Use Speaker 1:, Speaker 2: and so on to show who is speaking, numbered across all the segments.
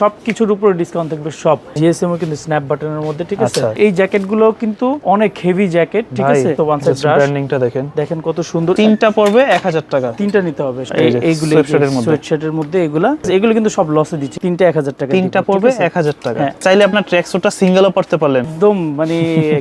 Speaker 1: সব কিছুর উপরে ডিসকাউন্ট থাকবে সব। জিএসএম কিন্তু স্ন্যাপ বাটনের মধ্যে ঠিক আছে?
Speaker 2: আচ্ছা।
Speaker 1: এই জ্যাকেটগুলো কিন্তু অনেক হেভি জ্যাকেট ঠিক আছে? তো ওয়ান সাইড
Speaker 2: brandingটা দেখেন।
Speaker 1: দেখেন কত সুন্দর।
Speaker 2: তিনটা পড়বে এক হাজার টাকা।
Speaker 1: তিনটা নিতে হবে। এইগুলো
Speaker 2: এর মধ্যে।
Speaker 1: সোয়েটশার্টের মধ্যে এগুলা এগুলো কিন্তু সব লসে দিচ্ছে। তিনটা এক হাজার টাকা
Speaker 2: তিনটা পড়বে
Speaker 1: আছে?
Speaker 2: এক হাজার টাকা।
Speaker 1: হ্যাঁ।
Speaker 2: চাইলে আপনার ট্র্যাক স্যুটটা সিঙ্গেলও পড়তে পারলেন।
Speaker 1: একদম মানে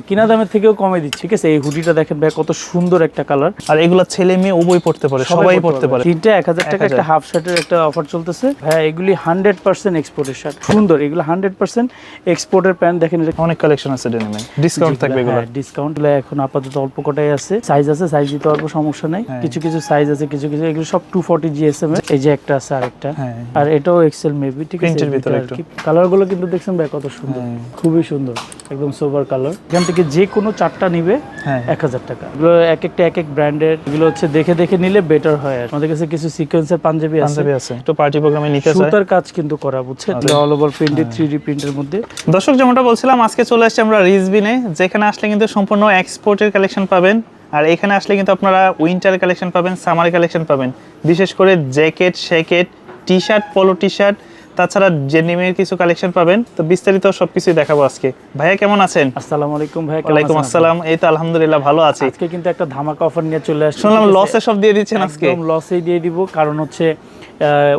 Speaker 1: কিনা দামের থেকেও কমে দিচ্ছে ঠিক আছে? এই হুডিটা দেখেন ভাই কত সুন্দর একটা কালার
Speaker 2: আর এগুলো ছেলে মেয়ে উভয় পড়তে পারে সবাই পড়তে পারে।
Speaker 1: তিনটা এক হাজার টাকা একটা হাফ শার্টের একটা অফার চলতেছে। হ্যাঁ এগুলি হান্ড্রেড পার্সেন্ট এক্সপোর্টের শার্ট সুন্দর এগুলো হান্ড্রেড পার্সেন্ট এক্সপোর্টের প্যান্ট দেখেন এটা
Speaker 2: অনেক কালেকশন আছে ডেনিমে ডিসকাউন্ট থাকবে এগুলো
Speaker 1: ডিসকাউন্ট এখন আপাতত অল্প কটাই আছে। সাইজ আছে সাইজ দিতে পারব সমস্যা নাই।
Speaker 2: হ্যাঁ।
Speaker 1: কিছু কিছু সাইজ আছে কিছু কিছু এগুলো সব টু ফর্টি জিএসএম এই যে একটা আছে আরেকটা।
Speaker 2: হ্যাঁ।
Speaker 1: আর এটাও এক্সেল মেবি ঠিক আছে?
Speaker 2: ভিতরে।
Speaker 1: কালারগুলো কিন্তু দেখছেন ভাই কত সুন্দর।
Speaker 2: হ্যাঁ।
Speaker 1: খুবই সুন্দর একদম সোবার কালার এখান থেকে যে কোনো চারটা নিবে
Speaker 2: হ্যাঁ।
Speaker 1: এক হাজার টাকা। এগুলো এক একটা এক এক ব্র্যান্ডের এগুলো হচ্ছে দেখে দেখে নিলে বেটার হয় আর আমাদের কাছে কিছু সিকোয়েন্সের পাঞ্জাবি আছে।
Speaker 2: পাঞ্জাবি আছে। একটু পার্টি প্রোগ্রামে নিতে
Speaker 1: সুতার কাজ কিন্তু করা বুঝছেন? All over printed three D প্রিন্টের মধ্যে।
Speaker 2: দর্শক যেমনটা বলছিলাম আজকে চলে আসছে আমরা রিজবিনে যেখানে আসলে কিন্তু সম্পূর্ণ এক্সপোর্টের কালেকশন পাবেন আর এখানে আসলে কিন্তু আপনারা উইন্টার কালেকশন পাবেন সামার কালেকশন পাবেন। বিশেষ করে জ্যাকেট শ্যাকেট টি শার্ট পলো টি শার্ট তাছাড়া জেনিমের কিছু কালেকশন পাবেন তো বিস্তারিত সবকিছুই দেখাবো আজকে। ভাইয়া কেমন আছেন?
Speaker 1: আসসালামু আলাইকুম ভাই কেমন
Speaker 2: ওয়ালাইকুম আসসালাম। এই তো আলহামদুলিল্লাহ ভালো আছি।
Speaker 1: আজকে কিন্তু একটা ধামাকা অফার নিয়ে চলে আসছে।
Speaker 2: শুনলাম লসে সব দিয়ে দিচ্ছেন আজকে।
Speaker 1: একদম লসেই দিয়ে দিব কারণ হচ্ছে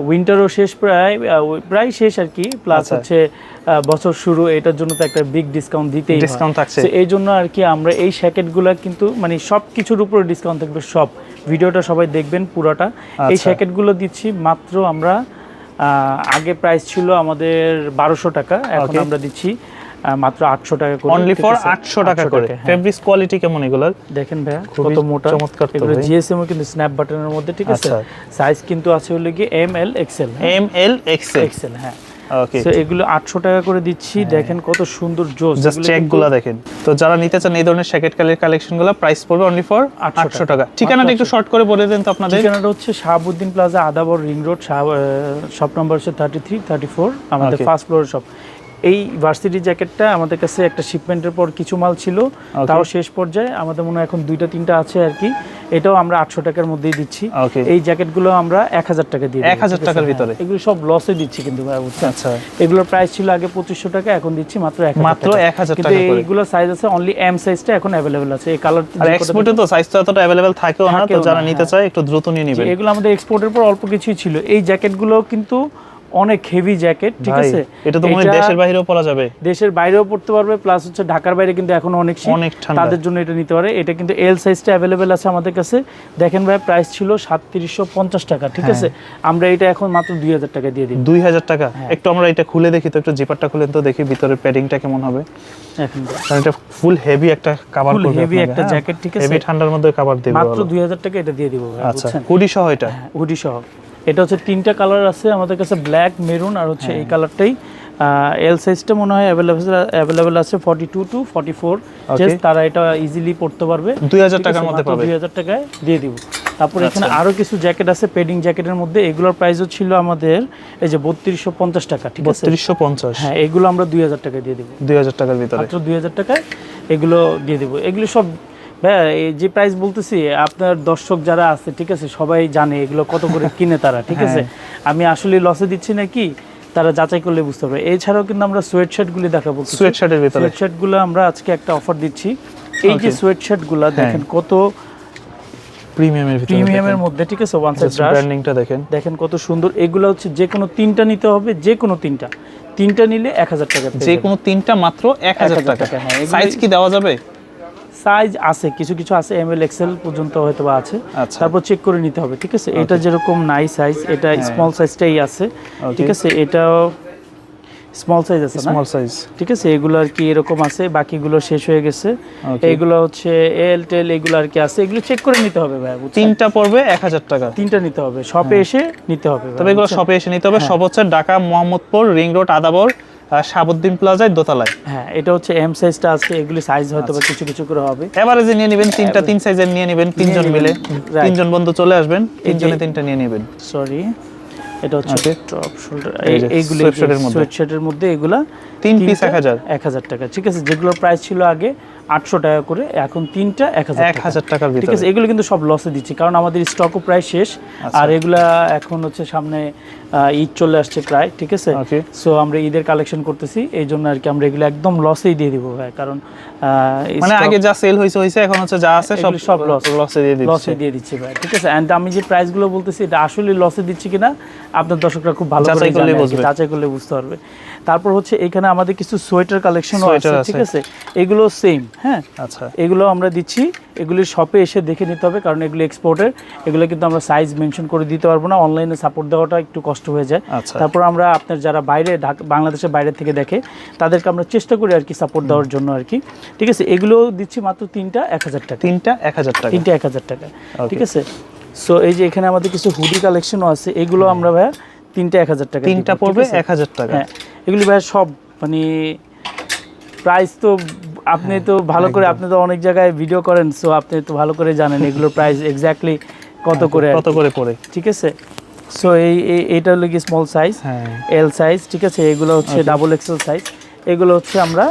Speaker 1: উইন্টারও শেষ প্রায় প্রায় শেষ আর কি। প্লাস
Speaker 2: আচ্ছা।
Speaker 1: হচ্ছে বছর শুরু এটার জন্য তো একটা বিগ ডিসকাউন্ট দিতেই।
Speaker 2: Discount থাকছে।
Speaker 1: এই জন্য আর কি আমরা এই শ্যাকেটগুলো কিন্তু মানে সব কিছুর উপরে ডিসকাউন্ট থাকবে সব। ভিডিওটা সবাই দেখবেন পুরোটা। এই
Speaker 2: আচ্ছা।
Speaker 1: শ্যাকেটগুলো দিচ্ছি মাত্র আমরা আগে প্রাইস ছিল আমাদের বারোশো টাকা এখন আমরা দিচ্ছি মাত্র আটশো টাকা করে।
Speaker 2: অনলি ফর আটশো টাকা করে।
Speaker 1: ফেব্রিক
Speaker 2: ফেব্রিক্স কোয়ালিটি কেমন এগুলো
Speaker 1: দেখেন ভাইয়া কত মোটা।
Speaker 2: চমৎকার
Speaker 1: এগুলো জিএসএম কিন্তু স্ন্যাপ বাটনের মধ্যে ঠিক আছে?
Speaker 2: আচ্ছা।
Speaker 1: সাইজ কিন্তু আছে হলো কি M L XL
Speaker 2: M L XL
Speaker 1: XL হ্যাঁ।
Speaker 2: ওকে
Speaker 1: এগুলো আটশো টাকা করে দিচ্ছি। দেখেন কত সুন্দর জোস।
Speaker 2: জাস্ট চেকগুলো দেখেন। তো যারা নিতে চান এই ধরনের শ্যাকেট কালের কালেকশনগুলো প্রাইস পড়বে অনলি ফর
Speaker 1: 800
Speaker 2: আটশো টাকা। ঠিকানাটা একটু শর্ট করে বলে দেন তো আপনাদের।
Speaker 1: ঠিকানাটা হচ্ছে Shahabuddin plaza Adabor ring road shop number হচ্ছে থার্টি থ্রি থার্টি ফোর আমাদের ফার্স্ট ফ্লোর শপ এই ভার্সিটি জ্যাকেটটা আমাদের কাছে একটা শিপমেন্টের পর কিছু মাল ছিল। তাও শেষ পর্যায়ে আমাদের মনে হয় এখন দুইটা তিনটা আছে আর কি। এটাও আমরা আটশো টাকার মধ্যেই দিচ্ছি। এই জ্যাকেটগুলো আমরা এক হাজার টাকা দিয়ে
Speaker 2: 1000
Speaker 1: ঠিক আছে?
Speaker 2: টাকার ভিতরে?
Speaker 1: এগুলো সব লসে দিচ্ছি কিন্তু
Speaker 2: আচ্ছা।
Speaker 1: এগুলোর প্রাইস ছিল আগে পঁচিশশো টাকা এখন দিচ্ছি মাত্র এক
Speaker 2: মাত্র 1000
Speaker 1: কিন্তু
Speaker 2: টাকা করে।
Speaker 1: এইগুলো সাইজ আছে অনলি এম সাইজটা এখন অ্যাভেলেবেল আছে। এই কালার
Speaker 2: এক্সপোর্টে তো সাইজ তো এতটা অ্যাভেলেবেল থাকেও না তো যারা নিতে
Speaker 1: হ্যাঁ।
Speaker 2: চায় একটু দ্রুত নিয়ে নেবেন।
Speaker 1: এগুলো আমাদের এক্সপোর্টের পর অল্প কিছুই ছিল। এই জ্যাকেটগুলো কিন্তু অনেক হেভি জ্যাকেট ঠিক আছে?
Speaker 2: এটা তো মনে দেশের বাইরেও পরা যাবে।
Speaker 1: দেশের বাইরেও পড়তে পারবে প্লাস হচ্ছে ঢাকার বাইরে কিন্তু এখন অনেক শীত।
Speaker 2: অনেক
Speaker 1: তাদের জন্য এটা নিতে পারে। এটা কিন্তু এল সাইজটা অ্যাভেলেবেল আছে আমাদের কাছে। দেখেন ভাই প্রাইস ছিল সাতত্রিশশো পঞ্চাশ টাকা ঠিক
Speaker 2: হ্যাঁ।
Speaker 1: আছে? আমরা এটা এখন মাত্র দুই হাজার টাকা দিয়ে দিই
Speaker 2: দুই হাজার টাকা?
Speaker 1: হ্যাঁ।
Speaker 2: একটু আমরা এটা খুলে দেখি তো একটু জিপারটা খুলেন তো দেখি ভিতরের প্যাডিংটা কেমন হবে।
Speaker 1: এখন
Speaker 2: কারণ এটা ফুল হেভি একটা কাভার করবে
Speaker 1: heavy একটা জ্যাকেট ঠিক আছে?
Speaker 2: হেভি ঠান্ডার মধ্যে কাভার দেবে
Speaker 1: মাত্র। দুই হাজার টাকা এটা দিয়ে দিব
Speaker 2: আচ্ছা
Speaker 1: বুঝছেন?
Speaker 2: হুডি সহ এটা?
Speaker 1: হুডি সহ। এটা হচ্ছে তিনটা কালার আছে আমাদের কাছে ব্ল্যাক মেরুন আর হচ্ছে। এই কালারটাই এল সাইজটা মনে হয় অ্যাভেলেবেল অ্যাভেলেবেল আছে forty two two forty four তারা এটা ইজিলি পড়তে পারবে।
Speaker 2: 2000 টাকার মধ্যে পাবে।
Speaker 1: দুই হাজার টাকায় দিয়ে দিব। তারপর এখানে
Speaker 2: আচ্ছা।
Speaker 1: আরও কিছু জ্যাকেট আছে পেডিং জ্যাকেটের মধ্যে। এগুলোর প্রাইসও ছিল আমাদের এই যে বত্রিশশো পঞ্চাশ টাকা ঠিক আছে?
Speaker 2: বত্রিশশো পঞ্চাশ।
Speaker 1: হ্যাঁ এগুলো আমরা দুই হাজার টাকায় দিয়ে দিব।
Speaker 2: দুই হাজার টাকার ভিতরে।
Speaker 1: মাত্র দুই হাজার টাকায় এগুলো দিয়ে দেবো। এগুলো সব ভাইয়া এই যে প্রাইস বলতেছি আপনার দর্শক যারা আছে ঠিক আছে সবাই জানে এগুলো কত করে কিনে তারা ঠিক আছে? আমি আসলে লসে দিচ্ছি নাকি তারা যাচাই করলে বুঝতে পারবে। এছাড়াও কিন্তু আমরা সোয়েট শার্টগুলি দেখাবো
Speaker 2: সোয়েট শার্টের ভিতরে।
Speaker 1: সোয়েট শার্টগুলো আমরা আজকে একটা অফার দিচ্ছি। এই যে. সোয়েট শার্টগুলো দেখেন কত
Speaker 2: প্রিমিয়ামের ভিতরে
Speaker 1: প্রিমিয়ামের মধ্যে ঠিক আছে ওয়ান সাইড
Speaker 2: ব্র্যান্ডিংটা দেখেন।
Speaker 1: দেখেন কত সুন্দর। এগুলো হচ্ছে যে কোনো তিনটা নিতে হবে যে কোনো তিনটা। তিনটা নিলে এক হাজার টাকা
Speaker 2: যে কোনো তিনটা মাত্র এক হাজার টাকা।
Speaker 1: টাকা, হ্যাঁ,
Speaker 2: সাইজ কি দেওয়া যাবে?
Speaker 1: সাইজ আছে কিছু কিছু আছে এম এল এক্সেল পর্যন্ত হয়তো বা আছে।
Speaker 2: আচ্ছা।
Speaker 1: তারপর চেক করে নিতে হবে ঠিক আছে? এটা যেরকম নাই সাইজ এটা স্মল সাইজটাই আছে ঠিক আছে? এটাও স্মল সাইজ আছে
Speaker 2: স্মল সাইজ
Speaker 1: ঠিক আছে? এগুলো আর কি এরকম আছে বাকিগুলো শেষ হয়ে গেছে। এগুলো হচ্ছে এল টেল এগুলো আর কি আছে এগুলো চেক করে নিতে হবে ভাই
Speaker 2: তিনটা পড়বে এক হাজার টাকা।
Speaker 1: তিনটা নিতে হবে শপে এসে নিতে হবে
Speaker 2: তবে এগুলো? শপে এসে নিতে হবে। সব হচ্ছে ঢাকা মোহাম্মদপুর রিং রোড আদাবর। শাহাবুদ্দিন প্লাজায় দোতলায়।
Speaker 1: হ্যাঁ এটা হচ্ছে এম সাইজটা আছে এগুলি সাইজ হয়তো
Speaker 2: আচ্ছা।
Speaker 1: কিছু কিছু করে হবে।
Speaker 2: এভারেজে নিয়ে নেবেন তিনটা তিন সাইজের নিয়ে নেবেন তিনজন মিলে। তিনজন বন্ধু চলে আসবেন তিনজনে তিনটা নিয়ে নেবেন।
Speaker 1: সরি এটা হচ্ছে. টপ শোল্ডার এইগুলো। সোয়েটশার্টের মধ্যে। এগুলা
Speaker 2: তিন পিস এক হাজার।
Speaker 1: এক হাজার টাকা। ঠিক আছে যেগুলো প্রাইস ছিল আগে আটশো টাকা করে এখন তিনটা এক হাজার
Speaker 2: এক হাজার টাকার
Speaker 1: ঠিক আছে এগুলো কিন্তু সব লসে দিচ্ছি কারণ আমাদের স্টকও প্রায় শেষ
Speaker 2: আচ্ছা।
Speaker 1: আর এগুলা এখন হচ্ছে সামনে ঈদ চলে আসছে প্রায় ঠিক আছে সো আমরা ঈদের কালেকশন করতেছি এই জন্য আর কি আমরা এগুলো একদম লসেই দিয়ে দিব ভাই কারণ
Speaker 2: মানে আগে যা সেল হয়েছে হয়েছে এখন হচ্ছে যা আছে সব
Speaker 1: সব loss।
Speaker 2: লসে দিয়ে দিচ্ছে
Speaker 1: লসে দিয়ে দিচ্ছি ভাই ঠিক আছে এন্ড আমি যে প্রাইসগুলো বলতেছি এটা আসলে লসে দিচ্ছি কিনা আপনার দর্শকরা খুব ভালো করে জানে
Speaker 2: বুঝবে।
Speaker 1: যাচাই করলে বুঝতে পারবে তারপর হচ্ছে এখানে আমাদের কিছু সোয়েটার কালেকশনও আছে। ঠিক আছে এগুলো সেম হ্যাঁ?
Speaker 2: আচ্ছা।
Speaker 1: এগুলো আমরা দিচ্ছি। এগুলি শপে এসে দেখে নিতে হবে কারণ এগুলো এক্সপোর্টের এগুলো কিন্তু আমরা সাইজ মেনশন করে দিতে পারব না। অনলাইনে সাপোর্ট দেওয়াটা একটু কষ্ট হয়ে যায়।
Speaker 2: আচ্ছা।
Speaker 1: তারপর আমরা আপনার যারা বাইরে ঢাকা বাংলাদেশের বাইরে থেকে দেখে তাদেরকে আমরা চেষ্টা করি আর কি সাপোর্ট দেওয়ার জন্য আর কি। ঠিক আছে? এগুলো দিচ্ছি মাত্র তিনটা এক হাজার টাকা।
Speaker 2: তিনটা এক হাজার টাকা।
Speaker 1: তিনটা এক হাজার টাকা। ঠিক আছে? সো এই যে এখানে আমাদের কিছু হুডি কালেকশনও আছে এগুলো আমরা ভাইয়া তিনটা এক হাজার টাকা
Speaker 2: তিনটা পড়বে এক হাজার টাকা।
Speaker 1: হ্যাঁ। এগুলি ভাইয়া সব মানে প্রাইস তো আপনি তো ভালো করে আপনি তো অনেক জায়গায় ভিডিও করেন সো আপনি তো ভালো করে জানেন এগুলো প্রাইস এক্স্যাক্টলি কত করে
Speaker 2: কত। করে পড়ে
Speaker 1: ঠিক আছে? সো এই এইটা হলো কি স্মল সাইজ
Speaker 2: হ্যাঁ।
Speaker 1: এল সাইজ ঠিক আছে? এগুলো হচ্ছে ডাবল এক্সেল সাইজ এগুলো হচ্ছে আমরা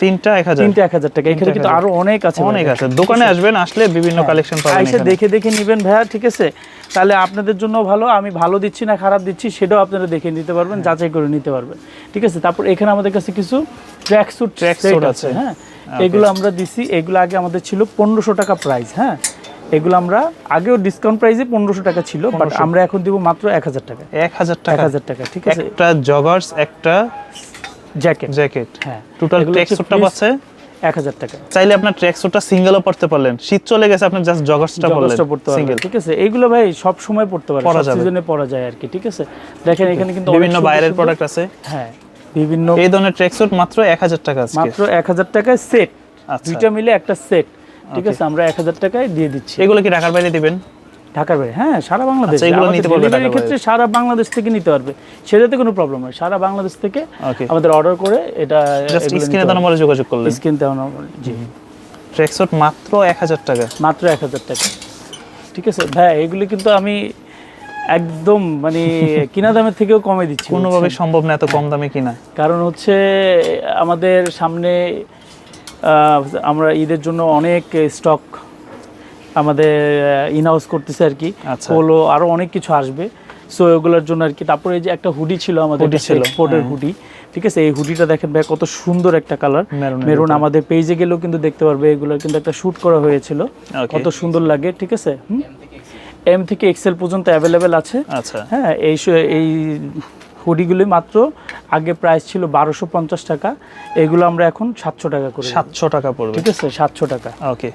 Speaker 2: তিনটা এক হাজার।
Speaker 1: তিনটা এক হাজার টাকা। এখানে কিন্তু আরও অনেক আছে
Speaker 2: অনেক আছে। দোকানে আসবেন আসলে বিভিন্ন
Speaker 1: হ্যাঁ।
Speaker 2: কালেকশন পাবেন
Speaker 1: আইসে
Speaker 2: এখানে।
Speaker 1: দেখে দেখে নিবেন ভাইয়া ঠিক আছে? তাহলে আপনাদের জন্য ভালো আমি ভালো দিচ্ছি না খারাপ দিচ্ছি সেটাও আপনারা দেখে নিতে পারবেন
Speaker 2: হ্যাঁ।
Speaker 1: যাচাই করে নিতে পারবেন। ঠিক আছে? তারপর এখানে আমাদের কাছে কিছু ট্র্যাক স্যুট ট্র্যাক
Speaker 2: suit
Speaker 1: আছে।
Speaker 2: আছে।
Speaker 1: হ্যাঁ? এগুলো আমরা দিছি এগুলো আগে আমাদের ছিল পনেরোশো টাকা প্রাইস হ্যাঁ? এগুলো আমরা আগেও ডিসকাউন্ট প্রাইসে পনেরোশো টাকা ছিল বাট আমরা এখন দিব মাত্র এক হাজার টাকা।
Speaker 2: এক হাজার
Speaker 1: এক
Speaker 2: টাকা
Speaker 1: হাজার টাকা ঠিক আছে?
Speaker 2: একটা জগার্স একটা
Speaker 1: জ্যাকেট।
Speaker 2: জ্যাকেট।
Speaker 1: হ্যাঁ।
Speaker 2: টোটাল
Speaker 1: এগুলো
Speaker 2: ট্র্যাক
Speaker 1: হচ্ছে
Speaker 2: স্যুটটা
Speaker 1: fleece, এক হাজার টাকা।
Speaker 2: চাইলে আপনার ট্র্যাক স্যুটটা সিঙ্গেলও পড়তে পারলেন। শীত চলে গেছে আপনি জাস্ট জগার্সটা পরলেন। সিঙ্গেল
Speaker 1: ঠিক আছে? এইগুলো ভাই সব সময় পড়তে পারে
Speaker 2: পরা
Speaker 1: সব সিজনে পরা যায় আর কি ঠিক আছে? দেখেন এখানে কিন্তু
Speaker 2: বিভিন্ন বাইরের প্রোডাক্ট আছে।
Speaker 1: হ্যাঁ বিভিন্ন
Speaker 2: এই ধরনের ট্র্যাক স্যুট মাত্র এক হাজার টাকা আজকে।
Speaker 1: মাত্র এক হাজার টাকায় সেট
Speaker 2: আচ্ছা।
Speaker 1: দুইটা মিলে একটা সেট ঠিক আছে? আমরা এক হাজার টাকায় দিয়ে দিচ্ছি।
Speaker 2: এগুলো কি ঢাকার বাইরে দিবেন?
Speaker 1: ঢাকার বাইরে। হ্যাঁ সারা বাংলাদেশ।
Speaker 2: আচ্ছা, পারবে ঢাকার
Speaker 1: ক্ষেত্রে সারা বাংলাদেশ থেকে নিতে পারবে। সেটাতে কোনো প্রবলেম নয় সারা বাংলাদেশ থেকে আমাদের অর্ডার করে এটা
Speaker 2: স্ক্রিনে দেওয়া নম্বরে যোগাযোগ
Speaker 1: স্ক্রিন দেওয়া নম্বর জি।
Speaker 2: মাত্র এক হাজার টাকা।
Speaker 1: মাত্র এক হাজার টাকা। ঠিক আছে ভাই এগুলি কিন্তু আমি একদম মানে কিনা দামের থেকেও কমে দিচ্ছি
Speaker 2: কোনোভাবে সম্ভব না এত কম দামে কিনা।
Speaker 1: কারণ হচ্ছে আমাদের সামনে আহ, আমরা ঈদের জন্য অনেক স্টক আমাদের ইন হাউস করতেছে আর কি।
Speaker 2: আচ্ছা।
Speaker 1: পোলো আরও অনেক কিছু আসবে। সো এগুলোর জন্য আর কি তারপরে এই যে একটা হুডি ছিল আমাদের এক্সপোর্টের। হুডি ঠিক আছে? এই হুডিটা দেখেন ভাই কত সুন্দর একটা কালার মেরুন আমাদের পেজে গেলেও কিন্তু দেখতে পারবে এগুলো কিন্তু একটা শুট করা হয়েছিল। কত সুন্দর লাগে ঠিক আছে? এম থেকে এক্সেল পর্যন্ত অ্যাভেলেবেল আছে।
Speaker 2: আচ্ছা।
Speaker 1: হ্যাঁ এই হুডিগুলি মাত্র আগে প্রাইস ছিল বারোশো পঞ্চাশ টাকা। এগুলো আমরা এখন সাতশো টাকা করে।
Speaker 2: সাতশো টাকা পড়বে।
Speaker 1: ঠিক আছে? সাতশো টাকা।
Speaker 2: ওকে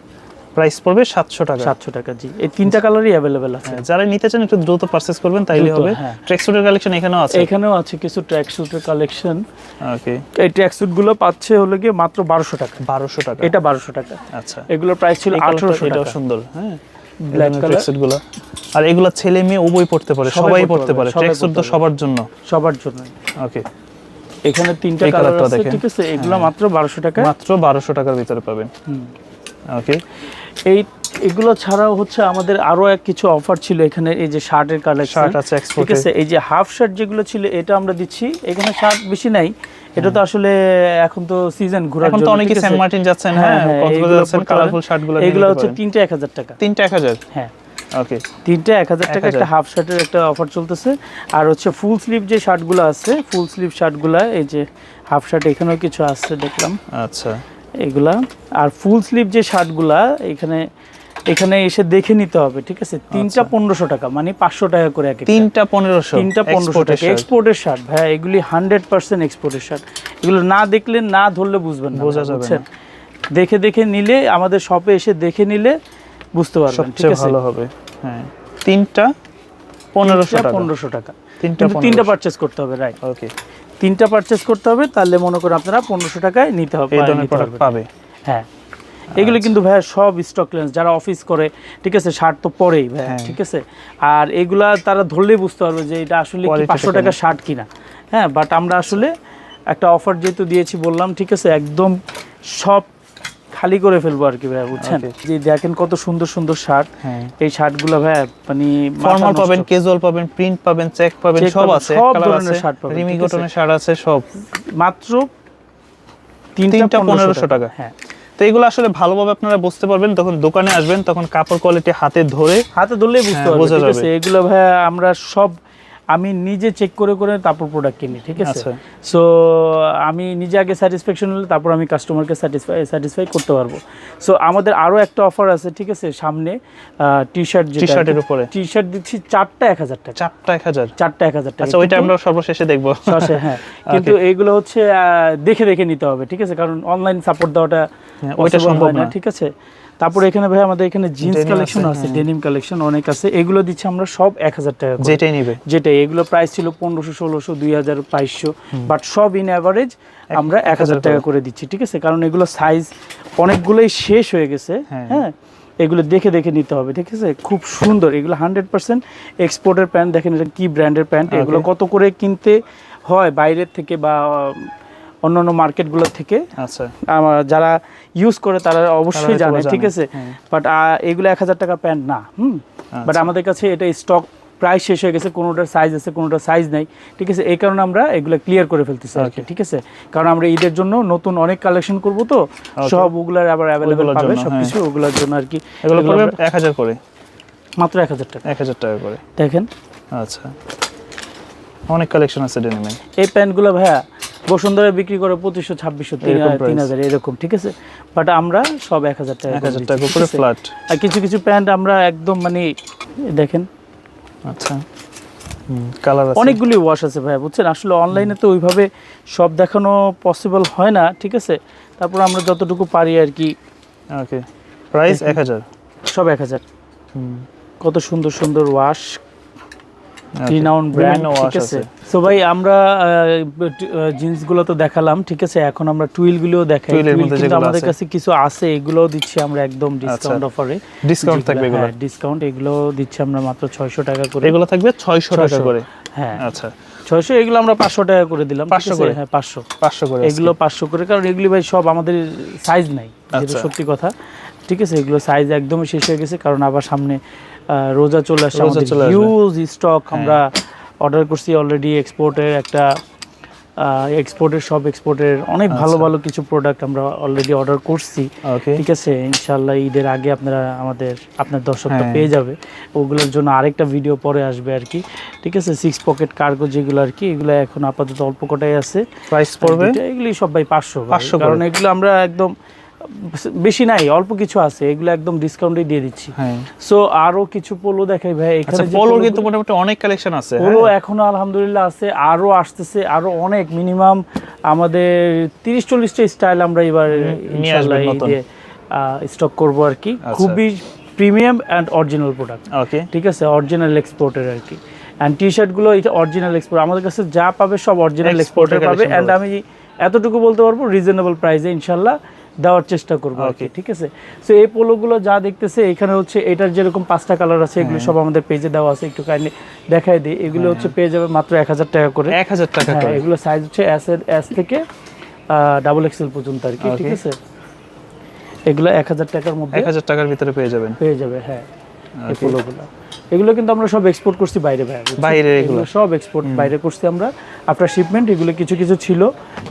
Speaker 2: প্রাইস পড়বে সাতশো টাকা।
Speaker 1: সাতশো টাকা জি। এই তিনটা কালারই অ্যাভেলেবেল আছে।
Speaker 2: হ্যাঁ, যারা নিতে চান একটু দ্রুত পারচেস করবেন তাইলে হবে।
Speaker 1: হ্যাঁ।
Speaker 2: ট্র্যাক স্যুটের কালেকশন এখানেও আছে।
Speaker 1: এখানেও আছে কিছু ট্র্যাক স্যুটের কালেকশন
Speaker 2: ওকে
Speaker 1: এই ট্র্যাক স্যুটগুলো পাচ্ছে হলো গিয়ে মাত্র বারোশো টাকা।
Speaker 2: বারোশো টাকা।
Speaker 1: এটা বারোশো টাকা।
Speaker 2: আচ্ছা।
Speaker 1: এগুলোর প্রাইস ছিল আঠারোশো
Speaker 2: এটাও সুন্দর হ্যাঁ।
Speaker 1: Black color।
Speaker 2: গুলো আর এগুলো ছেলে মেয়ে উভয় পড়তে পারে
Speaker 1: সবাই পড়তে পারে,
Speaker 2: পারে।
Speaker 1: সবাই
Speaker 2: ট্র্যাক স্যুট তো সবার জন্য।
Speaker 1: সবার জন্য।
Speaker 2: ওকে
Speaker 1: এখানে তিনটা কালার আছে ঠিক আছে? এগুলো মাত্র বারোশো টাকা।
Speaker 2: মাত্র বারোশো টাকার ভিতরে পাবেন। ওকে
Speaker 1: এই এগুলো ছাড়াও হচ্ছে আমাদের আরও এক কিছু অফার ছিল এখানে এই যে শার্টের কালেকশন
Speaker 2: শার্ট আছে
Speaker 1: ঠিক আছে এই যে হাফ শার্ট যেগুলো ছিল এটা আমরা দিচ্ছি। এখানে শার্ট বেশি নাই এটা তো আসলে এখন তো সিজন ঘোরার
Speaker 2: এখন তো অনেকে সেন্ট মার্টিন যাচ্ছেন
Speaker 1: হ্যাঁ,
Speaker 2: হ্যাঁ
Speaker 1: হ্যাঁ,
Speaker 2: কক্সবাজার যাচ্ছেন কালারফুল শার্টগুলো
Speaker 1: এগুলো হচ্ছে তিনটা এক হাজার টাকা।
Speaker 2: তিনটা এক হাজার?
Speaker 1: হ্যাঁ।
Speaker 2: ওকে
Speaker 1: তিনটা এক হাজার টাকা একটা হাফ শার্টের একটা অফার চলতেছে। আর হচ্ছে ফুল স্লিভ যে শার্টগুলো আছে ফুল স্লিভ শার্টগুলো এই যে হাফ শার্ট এখানেও কিছু আছে দেখলাম।
Speaker 2: আচ্ছা।
Speaker 1: এগুলা। আর ফুল স্লিভ যে শার্টগুলা এখানে এখানে এসে দেখে নিতে হবে ঠিক আছে? তিনটা পনেরোশো টাকা মানে পাঁচশো টাকা করে এক
Speaker 2: তিনটা পনেরোশো
Speaker 1: তিনটা পনেরোশো টাকা। এক্সপোর্টের শার্ট ভাই এগুলি হান্ড্রেড পার্সেন্ট এক্সপোর্টের শার্ট এগুলো না দেখলে না ধরলে বুঝবেন না
Speaker 2: বোঝা
Speaker 1: যাচ্ছে দেখে দেখে নিলে আমাদের শপে এসে দেখে নিলে বুঝতে পারবেন ঠিক আছে?
Speaker 2: ভালো হবে হ্যাঁ। তিনটা পনেরোশো টাকা।
Speaker 1: পনেরোশো টাকা।
Speaker 2: তিনটা
Speaker 1: তিনটা পারচেস করতে হবে রাইট
Speaker 2: ওকে
Speaker 1: তিনটা পারচেস করতে হবে তাহলে মনে করেন আপনারা পনেরোশো টাকায় নিতে হবে
Speaker 2: এই ধরনের প্রোডাক্ট পাবে।
Speaker 1: হ্যাঁ। এগুলো কিন্তু ভাইয়া সব স্টক লেন্স যারা অফিস করে ঠিক আছে শার্ট তো পরেই ভাইয়া
Speaker 2: হ্যাঁ।
Speaker 1: ঠিক আছে? আর এগুলা তারা ধরলেই বুঝতে পারবে যে এটা আসলে পাঁচশো টাকা শার্ট কিনা। হ্যাঁ বাট আমরা আসলে একটা অফার যেহেতু দিয়েছি বললাম ঠিক আছে একদম সব খালি করে ফেলব আর কি ভাইয়া বুঝছেন? যে দেখেন কত সুন্দর সুন্দর শার্ট
Speaker 2: হ্যাঁ।
Speaker 1: এই শার্টগুলো ভাইয়া মানে
Speaker 2: ফর্মাল পাবেন ক্যাজুয়াল পাবেন প্রিন্ট পাবেন চেক পাবেন সব আছে
Speaker 1: সব ধরনের শার্ট পাবেন,
Speaker 2: রিমি কটনের শার্ট আছে? সব।
Speaker 1: মাত্র তিনটা পনেরোশো
Speaker 2: 1500 টাকা।
Speaker 1: হ্যাঁ।
Speaker 2: তো এগুলো আসলে ভালোভাবে আপনারা বুঝতে পারবেন তখন দোকানে আসবেন তখন কাপড় কোয়ালিটি হাতে ধরে
Speaker 1: হাতে ধরলেই বুঝতে
Speaker 2: হ্যাঁ,
Speaker 1: পারবে
Speaker 2: বোঝা
Speaker 1: ঠিক আছে? এগুলো ভাইয়া আমরা সব আমি নিজে চেক করে করে তারপর প্রোডাক্ট কিনি ঠিক আছে?
Speaker 2: আচ্ছা।
Speaker 1: সো আমি নিজে আগে স্যাটিসফ্যাকশন হলে তারপর আমি কাস্টমারকে স্যাটিসফাই স্যাটিসফাই করতে পারব। সো আমাদের আরও একটা অফার আছে ঠিক আছে? সামনে টি শার্ট
Speaker 2: টি শার্টের উপরে।
Speaker 1: টি শার্ট দিচ্ছি চারটা এক হাজার টাকা।
Speaker 2: চারটা এক হাজার?
Speaker 1: চারটা এক হাজার টাকা।
Speaker 2: আচ্ছা ওইটা আমরা সর্বশেষে দেখব।
Speaker 1: হ্যাঁ। কিন্তু এইগুলো হচ্ছে দেখে দেখে নিতে হবে ঠিক আছে? কারণ অনলাইন সাপোর্ট দেওয়াটা
Speaker 2: হ্যাঁ, ওইটা সম্ভব না।
Speaker 1: ঠিক আছে? তারপরে এখানে ভাই আমাদের এখানে জিন্স কালেকশন
Speaker 2: আছে, হ্যাঁ।
Speaker 1: ডেনিম কালেকশন অনেক আছে। এগুলো দিচ্ছি আমরা সব এক হাজার টাকা।
Speaker 2: যেটাই নিবে।
Speaker 1: যেটাই এগুলো প্রাইস ছিল পনেরোশো ষোলোশো দুই হাজার বাইশশো। বাট সব ইন অ্যাভারেজ আমরা এক হাজার টাকা করে। দিচ্ছি ঠিক আছে? কারণ এগুলো সাইজ অনেকগুলোই শেষ হয়ে গেছে
Speaker 2: হ্যাঁ।
Speaker 1: হ্যাঁ? এগুলো দেখে দেখে নিতে হবে ঠিক আছে? খুব সুন্দর। এগুলো হান্ড্রেড পার্সেন্ট এক্সপোর্টের প্যান্ট দেখেন এটা কি ব্র্যান্ডের প্যান্ট এগুলো কত করে কিনতে হয় বাইরের থেকে বা অন্য অন্য মার্কেটগুলোর থেকে।
Speaker 2: আচ্ছা।
Speaker 1: যারা ইউজ করে তারা অবশ্যই জানে ঠিক আছে?
Speaker 2: হ্যাঁ।
Speaker 1: বাট এগুলো এক হাজার টাকা প্যান্ট না হুম? বাট
Speaker 2: আচ্ছা।
Speaker 1: আমাদের কাছে এটা স্টক প্রায় শেষ হয়ে গেছে কোনোটার সাইজ আছে কোনোটার সাইজ নাই। ঠিক আছে? এই কারণে আমরা এগুলো ক্লিয়ার করে ফেলতেছি আর কি ঠিক আছে? কারণ আমরা ঈদের জন্য নতুন অনেক কালেকশন করব তো। সব ওগুলার আবার অ্যাভেলেবেল পাবে
Speaker 2: জন্য,
Speaker 1: সব কিছু ওগুলোর জন্য আর কি।
Speaker 2: এগুলো এক হাজার করে।
Speaker 1: মাত্র এক হাজার টাকা।
Speaker 2: এক হাজার টাকা করে।
Speaker 1: দেখেন।
Speaker 2: আচ্ছা। অনেক কালেকশন আছে ডেনিমে
Speaker 1: এই প্যান্টগুলো ভাইয়া বসুন্ধরা বিক্রি করে পঁচিশশো ছাব্বিশশো তিন তিন হাজার এরকম ঠিক আছে? বাট আমরা সব এক হাজার টাকা
Speaker 2: এক হাজার টাকা করে ফ্ল্যাট
Speaker 1: আর কিছু কিছু প্যান্ট আমরা একদম মানে দেখেন।
Speaker 2: আচ্ছা। কালার
Speaker 1: অনেকগুলি ওয়াশ আছে ভাই বুঝছেন? আসলে অনলাইনে তো ওইভাবে সব দেখানো পসিবল হয় না ঠিক আছে? তারপর আমরা যতটুকু পারি আর কি।
Speaker 2: ওকে প্রাইস এক হাজার।
Speaker 1: সব এক হাজার। কত সুন্দর সুন্দর ওয়াশ রিনাউন্ড ব্র্যান্ড ঠিক আছে। সো ভাই আমরা জিন্সগুলো তো দেখালাম ঠিক আছে? এখন আমরা টুইলগুলোও দেখাই। কিন্তু আমাদের কাছে কিছু আছে এগুলোও দিচ্ছি আমরা একদম ডিসকাউন্ট অফারে
Speaker 2: ডিসকাউন্ট থাকবে এগুলো?
Speaker 1: ডিসকাউন্ট এগুলো দিচ্ছি আমরা মাত্র ছয়শো টাকা করে।
Speaker 2: এগুলো থাকবে ছয়শো টাকা করে।
Speaker 1: হ্যাঁ।
Speaker 2: আচ্ছা।
Speaker 1: ছয়শো এগুলো আমরা পাঁচশো টাকা করে দিলাম ঠিক
Speaker 2: 500
Speaker 1: আছে?
Speaker 2: করে?
Speaker 1: হ্যাঁ পাঁচশো।
Speaker 2: পাঁচশো করে
Speaker 1: এগুলো পাঁচশো করে কারণ এগুলি ভাই সব আমাদের সাইজ নাই যেটা
Speaker 2: আচ্ছা।
Speaker 1: সত্যি কথা। ঠিক আছে? এগুলো সাইজ একদমই শেষ হয়ে গেছে কারণ আবার সামনে রোজা চলে আসছে আমাদের হিউজ স্টক আমরা অর্ডার করছি অলরেডি এক্সপোর্টের একটা এক্সপোর্টের সব এক্সপোর্টের অনেক
Speaker 2: আচ্ছা।
Speaker 1: ভালো ভালো কিছু প্রোডাক্ট আমরা অলরেডি অর্ডার করছি। ঠিক আছে ইনশাল্লাহ ঈদের আগে আপনারা আমাদের আপনার দর্শকটা
Speaker 2: হ্যাঁ।
Speaker 1: পেয়ে যাবে। ওগুলোর জন্য আরেকটা ভিডিও পরে আসবে আর কি। ঠিক আছে সিক্স পকেট কার্গো যেগুলো আর কি এগুলো এখন আপাতত অল্প কটাই আছে।
Speaker 2: প্রাইস পড়বে?
Speaker 1: এগুলি সব ভাই পাঁচশো
Speaker 2: 500
Speaker 1: কারণ এগুলো আমরা একদম বেশি নাই অল্প কিছু আছে এগুলো একদম ডিসকাউন্টে দিয়ে দিচ্ছি।
Speaker 2: হ্যাঁ।
Speaker 1: সো আরও কিছু পোলো দেখাই ভাই
Speaker 2: আচ্ছা
Speaker 1: এখানে
Speaker 2: পোলোর
Speaker 1: পোলোগুলো-
Speaker 2: কিন্তু মোটামুটি অনেক কালেকশন আছে
Speaker 1: পোলো
Speaker 2: হ্যাঁ?
Speaker 1: এখনও আলহামদুলিল্লাহ আছে আরও আসতেছে আরও অনেক মিনিমাম আমাদের তিরিশ চল্লিশটা স্টাইল আমরা এবার
Speaker 2: নতুন।
Speaker 1: স্টক করব আর কি।
Speaker 2: আচ্ছা।
Speaker 1: খুবই premium and original product
Speaker 2: okay
Speaker 1: ঠিক আছে? অরিজিনাল এক্সপোর্টের আর কি। অ্যান্ড টি শার্টগুলো এটা অরিজিনাল এক্সপোর্ট আমাদের কাছে যা পাবে সব অরিজিনাল এক্সপোর্টের পাবে। অ্যান্ড আমি এতটুকু বলতে পারব রিজনেবল প্রাইসে ইনশাল্লাহ দেওয়ার চেষ্টা করব আর কি ঠিক আছে? সো এই পোলোগুলো যা দেখতেছে এখানে হচ্ছে এটার যেরকম পাঁচটা কালার আছে এগুলো
Speaker 2: হ্যাঁ।
Speaker 1: সব আমাদের পেজে দেওয়া আছে একটু কাইন্ডলি দেখাই দিই। এগুলো হচ্ছে পেয়ে যাবে মাত্র এক হাজার টাকা করে।
Speaker 2: এক হাজার টাকা
Speaker 1: হ্যাঁ,
Speaker 2: করে।
Speaker 1: এগুলো সাইজ হচ্ছে এস এর এস থেকে ডাবল এক্সেল পর্যন্ত আর কি ঠিক আছে? এগুলো এক হাজার টাকার মধ্যে
Speaker 2: এক হাজার টাকার ভিতরে পেয়ে যাবেন।
Speaker 1: পেয়ে যাবে হ্যাঁ এই. পোলোগুলো। এগুলো কিন্তু আমরা সব এক্সপোর্ট করছি বাইরে
Speaker 2: বাইরে এগুলো?
Speaker 1: সব এক্সপোর্ট বাইরে করছি আমরা। আফটার শিপমেন্ট এগুলো কিছু কিছু ছিল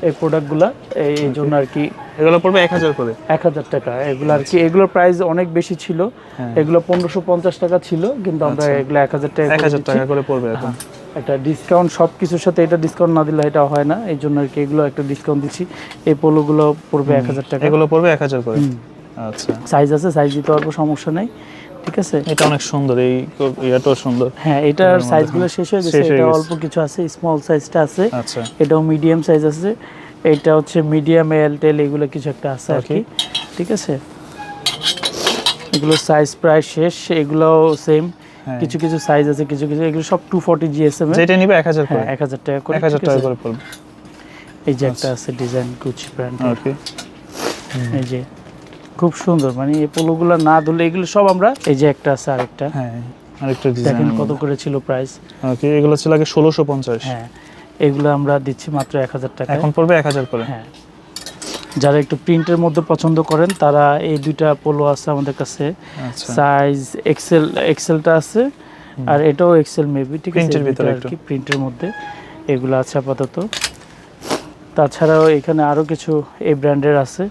Speaker 1: এই প্রোডাক্টগুলো এই জন্য আর কি
Speaker 2: এগুলো পড়বে এক হাজার করে।
Speaker 1: এক হাজার টাকা। এগুলো আর কি এগুলোর প্রাইস অনেক বেশি ছিল।
Speaker 2: হ্যাঁ।
Speaker 1: এগুলো পনেরোশো পঞ্চাশ টাকা ছিল কিন্তু আমরা
Speaker 2: আচ্ছা।
Speaker 1: এগুলো এক হাজার টাকা
Speaker 2: এক হাজার। টাকা করে পড়বে এখন।
Speaker 1: একটা ডিসকাউন্ট সব কিছুর সাথে এটা ডিসকাউন্ট না দিলে এটা হয় না। এই জন্য আর কি এগুলো একটা ডিসকাউন্ট দিচ্ছি। এই পোলোগুলো পড়বে এক হাজার টাকা।
Speaker 2: এগুলো পড়বে এক হাজার করে। আচ্ছা।
Speaker 1: সাইজ আছে সাইজ দিতে পারব সমস্যা নেই। ঠিক আছে?
Speaker 2: এটা অনেক সুন্দর এই ইয়াটাও সুন্দর।
Speaker 1: হ্যাঁ এটার সাইজগুলো শেষ হয়ে গেছে এটা অল্প কিছু আছে স্মল সাইজটা আছে।
Speaker 2: আচ্ছা।
Speaker 1: এটাও মিডিয়াম সাইজ আছে। এটা হচ্ছে মিডিয়াম এল টেল এগুলো কিছু একটা আছে আর কি। ঠিক আছে? এগুলো সাইজ প্রায় শেষ এগুলো সেম
Speaker 2: হ্যাঁ।
Speaker 1: কিছু কিছু সাইজ আছে কিছু কিছু এগুলো সব টু ফর্টি জিএসএম
Speaker 2: যেটা নিবে এক হাজার
Speaker 1: হ্যাঁ এক হাজার টাকা করে
Speaker 2: এক হাজার টাকা করে পড়বে।
Speaker 1: এই যে একটা আছে ডিজাইন গুচি ব্র্যান্ড
Speaker 2: ওকে
Speaker 1: এই যে খুব সুন্দর। মানে এই পোলোগুলো না ধরলে এগুলো সব আমরা এই যে একটা আছে আরেকটা।
Speaker 2: হ্যাঁ আরেকটা ডিজাইন
Speaker 1: দেখেন কত করে ছিল প্রাইস
Speaker 2: ওকে এগুলো ছিল আগে ষোলোশো পঞ্চাশ।
Speaker 1: হ্যাঁ এগুলো আমরা দিচ্ছি মাত্র এক হাজার টাকা
Speaker 2: এখন পড়বে এক হাজার করে।
Speaker 1: হ্যাঁ যারা একটু প্রিন্টের মধ্যে পছন্দ করেন তারা এই দুইটা পোলো আছে আমাদের কাছে। সাইজ এক্সেল এক্সেলটা আছে আর এটাও এক্সেল মেবি ঠিক আছে? এই
Speaker 2: ভিতরে একটু।
Speaker 1: কি প্রিন্টের মধ্যে এগুলো আছে আপাতত। তাছাড়াও এখানে আরও কিছু এই ব্র্যান্ডের আছে।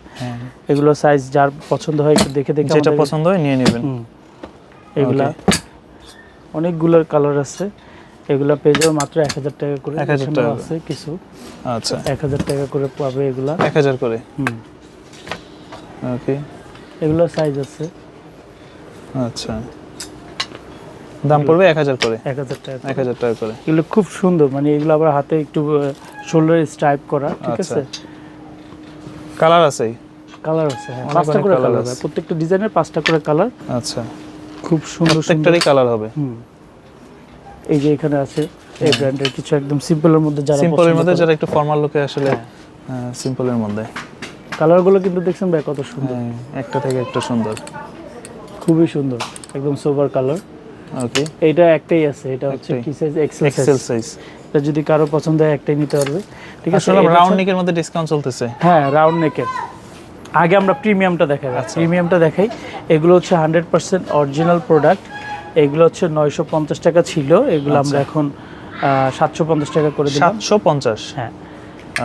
Speaker 1: এগুলো সাইজ যার পছন্দ হয় একটু দেখে দেখে
Speaker 2: যেটা পছন্দ হয় নিয়ে নেবেন।
Speaker 1: এগুলা অনেকগুলো কালার আছে। এগুলা পেয়ে যাবে মাত্র এক হাজার টাকা করে
Speaker 2: 1000
Speaker 1: এখানেও
Speaker 2: টাকা।
Speaker 1: আছে কিছু।
Speaker 2: আচ্ছা।
Speaker 1: এক হাজার টাকা করে পাবে এগুলা।
Speaker 2: এক হাজার করে?
Speaker 1: হুম।
Speaker 2: ওকে
Speaker 1: এগুলো সাইজ আছে।
Speaker 2: আচ্ছা। দাম পড়বে এক হাজার করে।
Speaker 1: এক হাজার টাকা
Speaker 2: এক হাজার টাকা করে।
Speaker 1: এগুলো খুব সুন্দর মানে এগুলো আবার হাতে একটু শোল্ডার স্ট্রাইপ করা ঠিক
Speaker 2: আচ্ছা।
Speaker 1: আছে?
Speaker 2: কালার আছে?
Speaker 1: কালার আছে হ্যাঁ পাঁচটা করে কালার
Speaker 2: আছে।
Speaker 1: প্রত্যেকটা ডিজাইনের পাঁচটা করে কালার
Speaker 2: আচ্ছা।
Speaker 1: খুব সুন্দর
Speaker 2: প্রত্যেকটারই কালার হবে।
Speaker 1: হুম। এই যে এখানে আছে এই ব্র্যান্ডের কিছু একদম সিম্পলের মধ্যে যারা
Speaker 2: সিম্পলের মধ্যে যারা একটু ফর্মাল লুকে আসলে সিম্পলের মধ্যে।
Speaker 1: কালারগুলো কিন্তু দেখছেন ভাই কত সুন্দর।
Speaker 2: হ্যাঁ, একটা থেকে একটা সুন্দর।
Speaker 1: খুবই সুন্দর একদম সোবার কালার
Speaker 2: ওকে
Speaker 1: এইটা একটাই আছে এটা হচ্ছে। কি সাইজ এক্সেল
Speaker 2: এক্সেল
Speaker 1: সাইজ এটা যদি কারও পছন্দ হয় একটাই নিতে পারবে। ঠিক আছে
Speaker 2: আসলে রাউন্ড নেকের মধ্যে ডিসকাউন্ট চলতেছে।
Speaker 1: হ্যাঁ রাউন্ড নেকের আগে আমরা প্রিমিয়ামটা দেখাই।
Speaker 2: আচ্ছা।
Speaker 1: প্রিমিয়ামটা দেখাই। এগুলো হচ্ছে হান্ড্রেড পার্সেন্ট অরিজিনাল প্রোডাক্ট এগুলো হচ্ছে নয়শো পঞ্চাশ টাকা ছিল। এগুলো আমরা
Speaker 2: আচ্ছা।
Speaker 1: এখন সাতশো পঞ্চাশ টাকা করে দিলাম।
Speaker 2: সাতশো পঞ্চাশ?
Speaker 1: হ্যাঁ।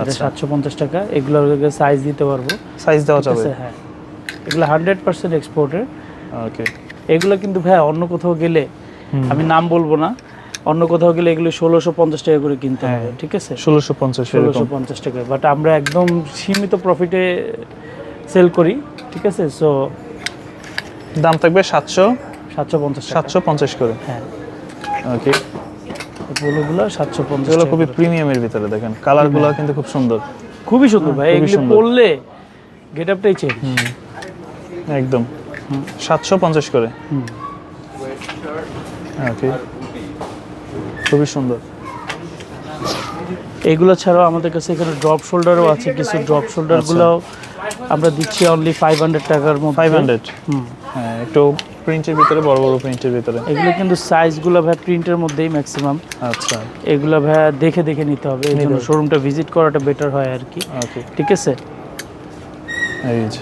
Speaker 2: আচ্ছা।
Speaker 1: সাতশো পঞ্চাশ টাকা। এগুলোর সাইজ দিতে পারব।
Speaker 2: সাইজ দেওয়া যাবে।
Speaker 1: হ্যাঁ। এগুলো হান্ড্রেড পার্সেন্ট এক্সপোর্টের
Speaker 2: ওকে
Speaker 1: এগুলো কিন্তু ভাই অন্য কোথাও গেলে আমি নাম বলব না। অন্য কোথাও গেলে এগুলো ষোলোশো পঞ্চাশ টাকা করে কিনতে
Speaker 2: হ্যাঁ।
Speaker 1: হবে ঠিক আছে?
Speaker 2: ষোলোশো পঞ্চাশ
Speaker 1: ষোলোশো পঞ্চাশ টাকা। বাট আমরা একদম সীমিত প্রফিটে সেল করি ঠিক আছে? সো
Speaker 2: দাম থাকবে সাতশো
Speaker 1: সাতশো পঞ্চাশ
Speaker 2: সাতশো পঞ্চাশ করে।
Speaker 1: হ্যাঁ।
Speaker 2: ওকে
Speaker 1: পোলোগুলো সাতশো পঞ্চাশ
Speaker 2: এগুলো খুবই প্রিমিয়ামের ভিতরে দেখেন। কালারগুলো কিন্তু খুব সুন্দর।
Speaker 1: খুবই সুন্দর ভাই। এগুলি পরলে গেট আপটাই চেঞ্জ
Speaker 2: একদম। সাতশো পঞ্চাশ করে।
Speaker 1: হুম।
Speaker 2: ওকে খুবই সুন্দর।
Speaker 1: এগুলো ছাড়াও আমাদের কাছে এখানে ড্রপ শোল্ডারও আছে কিছু ড্রপ শোল্ডারগুলো আমরা দিচ্ছি অনলি ফাইভ হান্ড্রেড টাকার মধ্যে।
Speaker 2: ফাইভ হান্ড্রেড
Speaker 1: হুম।
Speaker 2: হ্যাঁ একটু প্রিন্টের ভিতরে বড় বড় প্রিন্টের ভিতরে।
Speaker 1: এগুলো কিন্তু সাইজগুলো ভাই প্রিন্টের মধ্যেই ম্যাক্সিমাম
Speaker 2: আচ্ছা।
Speaker 1: এগুলো ভাই দেখে দেখে নিতে হবে। এই জন্য শোরুমটা ভিজিট করাটা বেটার হয় আর কি।
Speaker 2: ওকে
Speaker 1: ঠিক আছে?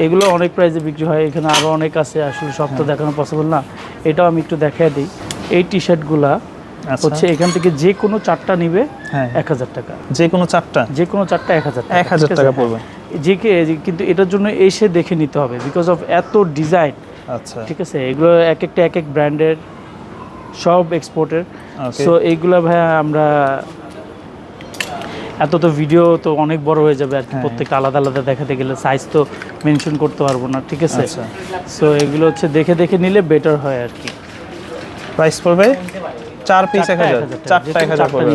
Speaker 1: এগুলো অনেক প্রাইসে বিক্রি হয় এখানে আরও অনেক আছে আসলে সব তো দেখানো পসিবল না। এটাও আমি একটু দেখাই দিই। এই টি শার্টগুলা
Speaker 2: আচ্ছা।
Speaker 1: হচ্ছে এখান থেকে যে কোনো চারটা নিবে
Speaker 2: হ্যাঁ।
Speaker 1: এক হাজার টাকা।
Speaker 2: যে কোনো চারটা?
Speaker 1: যে কোনো চারটা এক হাজার
Speaker 2: এক হাজার টাকা পড়বে।
Speaker 1: যে কে কিন্তু এটার জন্য এসে দেখে নিতে হবে বিকজ অফ এত ডিজাইন
Speaker 2: আচ্ছা।
Speaker 1: ঠিক আছে? এগুলো এক একটা এক এক ব্র্যান্ডের সব এক্সপোর্টের সো এইগুলা ভাইয়া আমরা এত তো ভিডিও তো অনেক বড় হয়ে যাবে আর কি।
Speaker 2: হ্যাঁ।
Speaker 1: প্রত্যেকটা আলাদা আলাদা দেখাতে গেলে সাইজ তো মেনশন করতে পারব না ঠিক আছে?
Speaker 2: আচ্ছা।
Speaker 1: সো এগুলো হচ্ছে দেখে দেখে নিলে বেটার হয় আর কি।
Speaker 2: প্রাইস পড়বে? চার পিস এক হাজার। চারটা এক হাজার পড়বে।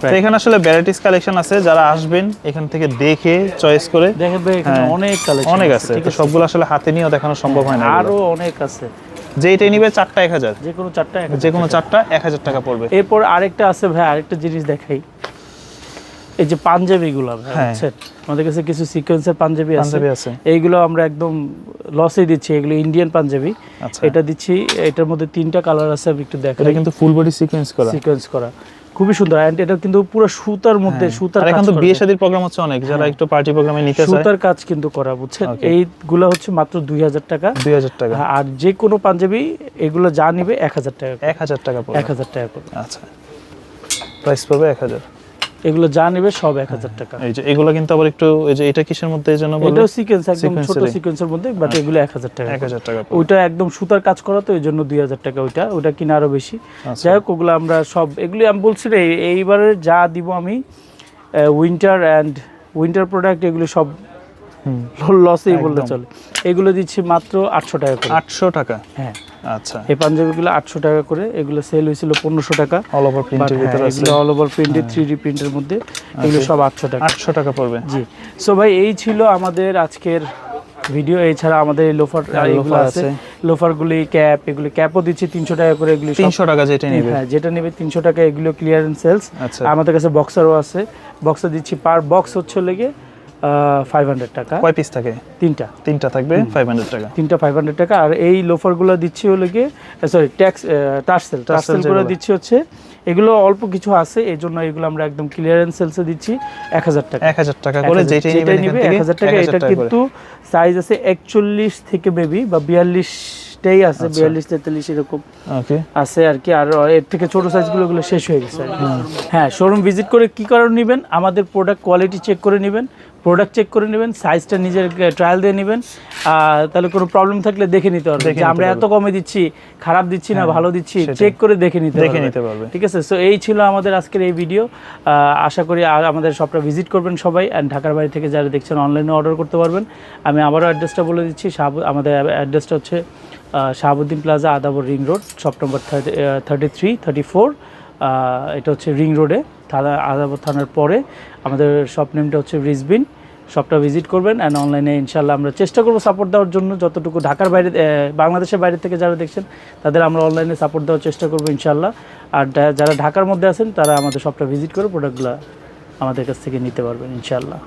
Speaker 2: তো এখানে আসলে ভ্যারাইটিস কালেকশন আছে যারা আসবেন এখান থেকে দেখে চয়েস করে
Speaker 1: দেখবে এখানে
Speaker 2: হ্যাঁ,
Speaker 1: অনেক কালেকশন
Speaker 2: অনেক আছে সবগুলো আসলে হাতে নিয়েও দেখানো সম্ভব হয় না
Speaker 1: আরও অনেক আছে।
Speaker 2: যেইটাই নিবে চারটা এক হাজার।
Speaker 1: যে কোনো চারটা
Speaker 2: যে কোনো চারটা এক হাজার টাকা পড়বে।
Speaker 1: এরপর আরেকটা আছে ভাই আরেকটা জিনিস দেখাই। এই যে পাঞ্জাবিগুলো
Speaker 2: হ্যাঁ।
Speaker 1: আমাদের কাছে কিছু সিকোয়েন্সের পাঞ্জাবি আছে। এইগুলো আমরা একদম লসে দিচ্ছি। এগুলো ইন্ডিয়ান পাঞ্জাবি।
Speaker 2: আচ্ছা।
Speaker 1: এটা দিচ্ছি এটার মধ্যে তিনটা কালার আছে আমি একটু দেখাই।
Speaker 2: এটা কিন্তু ফুল বডি সিকোয়েন্স করা।
Speaker 1: সিকোয়েন্স করা। খুবই সুন্দর। এন্ড এটা কিন্তু পুরো সুতার মধ্যে সুতার
Speaker 2: হ্যাঁ। এখন তো বিয়ে। শাদীর প্রোগ্রাম হচ্ছে অনেক। যারা একটু পার্টি প্রোগ্রামে নিতে চায়।
Speaker 1: সুতার কাজ কিন্তু করা বুঝছেন. এইগুলো হচ্ছে মাত্র দুই হাজার টাকা।
Speaker 2: দুই হাজার টাকা।
Speaker 1: আর যে কোনো পাঞ্জাবি এগুলো যা নিবে এক হাজার টাকা করে।
Speaker 2: এক হাজার টাকা
Speaker 1: এক
Speaker 2: পড়বে
Speaker 1: হাজার টাকা করে
Speaker 2: আচ্ছা। প্রাইস পড়বে এক হাজার।
Speaker 1: এগুলো যা নেবে সব এক হাজার টাকা।
Speaker 2: এই যে এগুলো কিন্তু আবার একটু এই যে এটা কিসের মধ্যে জন্য বলল
Speaker 1: এটাও সিকোয়েন্স একদম ছোট সিকোয়েন্সের মধ্যে বাট এগুলো এক হাজার টাকা
Speaker 2: এক হাজার টাকা
Speaker 1: ওইটা একদম সুতার কাজ করা তো এই জন্য দুই হাজার টাকা ওইটা ওইটা কিনা আরও বেশি।
Speaker 2: আচ্ছা।
Speaker 1: যাই হোক ওগুলো আমরা সব এগুলি আমি বলছি রে এইবারে যা দিব আমি উইন্টার অ্যান্ড উইন্টার প্রোডাক্ট এগুলো সব লসেই বললে
Speaker 2: একদম।
Speaker 1: চলে। এগুলো দিচ্ছি মাত্র আটশো টাকা
Speaker 2: আটশো টাকা?
Speaker 1: হ্যাঁ।
Speaker 2: আচ্ছা।
Speaker 1: এই পাঞ্জাবিগুলো আটশো টাকা করে এগুলো সেল হয়েছিল পনেরোশো টাকা।
Speaker 2: অল ওভার প্রিন্টের ভিতরে
Speaker 1: এগুলো all over printed three D প্রিন্টের মধ্যে এগুলো সব আটশো টাকা।
Speaker 2: আটশো টাকা পড়বে।
Speaker 1: জি। সো ভাই এই ছিল আমাদের আজকের ভিডিও এছাড়া আমাদের এই লোফার
Speaker 2: হ্যাঁ,
Speaker 1: এগুলো
Speaker 2: লোফার
Speaker 1: আছে। লোফারগুলি ক্যাপ এগুলি ক্যাপও দিচ্ছি তিনশো টাকা করে এগুলি
Speaker 2: তিনশো টাকা যেটা নিবে।
Speaker 1: হ্যাঁ যেটা নেবে তিনশো টাকা এগুলো ক্লিয়ারেন্স সেলস
Speaker 2: আচ্ছা।
Speaker 1: আমাদের কাছে বক্সারও আছে। বক্সার দিচ্ছি পার বক্স হচ্ছে লেগে ফাইভ হান্ড্রেড টাকা।
Speaker 2: কয় পিস থাকে?
Speaker 1: তিনটা।
Speaker 2: তিনটা থাকবে ফাইভ হান্ড্রেড টাকা।
Speaker 1: তিনটা ফাইভ হান্ড্রেড টাকা। আর এই লোফারগুলো দিচ্ছি হলো গিয়ে সরি ট্যাক্স টার্সেল টার্সেল করে
Speaker 2: যেগুলো।
Speaker 1: দিচ্ছি হচ্ছে এগুলো অল্প কিছু আছে এই জন্য এগুলো আমরা একদম ক্লিয়ারেন্স সেলসে দিচ্ছি এক হাজার টাকা।
Speaker 2: এক হাজার টাকা করে যেটাই নিবে
Speaker 1: নিবে এক হাজার টাকা। এটা কিন্তু সাইজ আছে একচল্লিশ থেকে বেবি বা বিয়াল্লিশ বিয়াল্লিশটাই আছে
Speaker 2: আচ্ছা।
Speaker 1: বিয়াল্লিশ তেতাল্লিশ এরকম
Speaker 2: ওকে
Speaker 1: আছে আর কি। আর এর থেকে ছোট সাইজগুলো গুলো শেষ হয়ে গেছে হ্যাঁ শোরুম ভিজিট করে কি কারণ নেবেন? আমাদের প্রোডাক্ট কোয়ালিটি চেক করে নেবেন। প্রোডাক্ট চেক করে নেবেন সাইজটা নিজের ট্রায়াল দিয়ে নেবেন। তাহলে কোনো প্রবলেম থাকলে দেখে নিতে পারবেন যে আমরা এত কমে দিচ্ছি খারাপ দিচ্ছি না ভালো দিচ্ছি চেক করে দেখে নিতে
Speaker 2: দেখে নিতে পারবে
Speaker 1: ঠিক আছে? সো এই ছিল আমাদের আজকের এই ভিডিও আশা করি আর আমাদের শপটা ভিজিট করবেন সবাই অ্যান্ড ঢাকার বাড়ি থেকে যারা দেখছেন অনলাইনে অর্ডার করতে পারবেন। আমি আবারও অ্যাড্রেসটা বলে দিচ্ছি শাহাবু আমাদের অ্যাড্রেসটা হচ্ছে Shahabuddin plaza Adabor ring road shop number thirty thirty three thirty four এটা হচ্ছে রিং রোডে, থানা আদাবর থানার পরে। আমাদের শপ নেমটা হচ্ছে রিজবিন। শপটা ভিজিট করবেন অ্যান্ড অনলাইনে ইনশাল্লাহ আমরা চেষ্টা করব সাপোর্ট দেওয়ার জন্য। যতটুকু ঢাকার বাইরে বাংলাদেশের বাইরে থেকে যারা দেখছেন, তাদের আমরা অনলাইনে সাপোর্ট দেওয়ার চেষ্টা করব ইনশাল্লাহ আর যারা ঢাকার মধ্যে আছেন, তারা আমাদের শপটা ভিজিট করে প্রোডাক্টগুলো আমাদের কাছ থেকে নিতে পারবেন ইনশাল্লাহ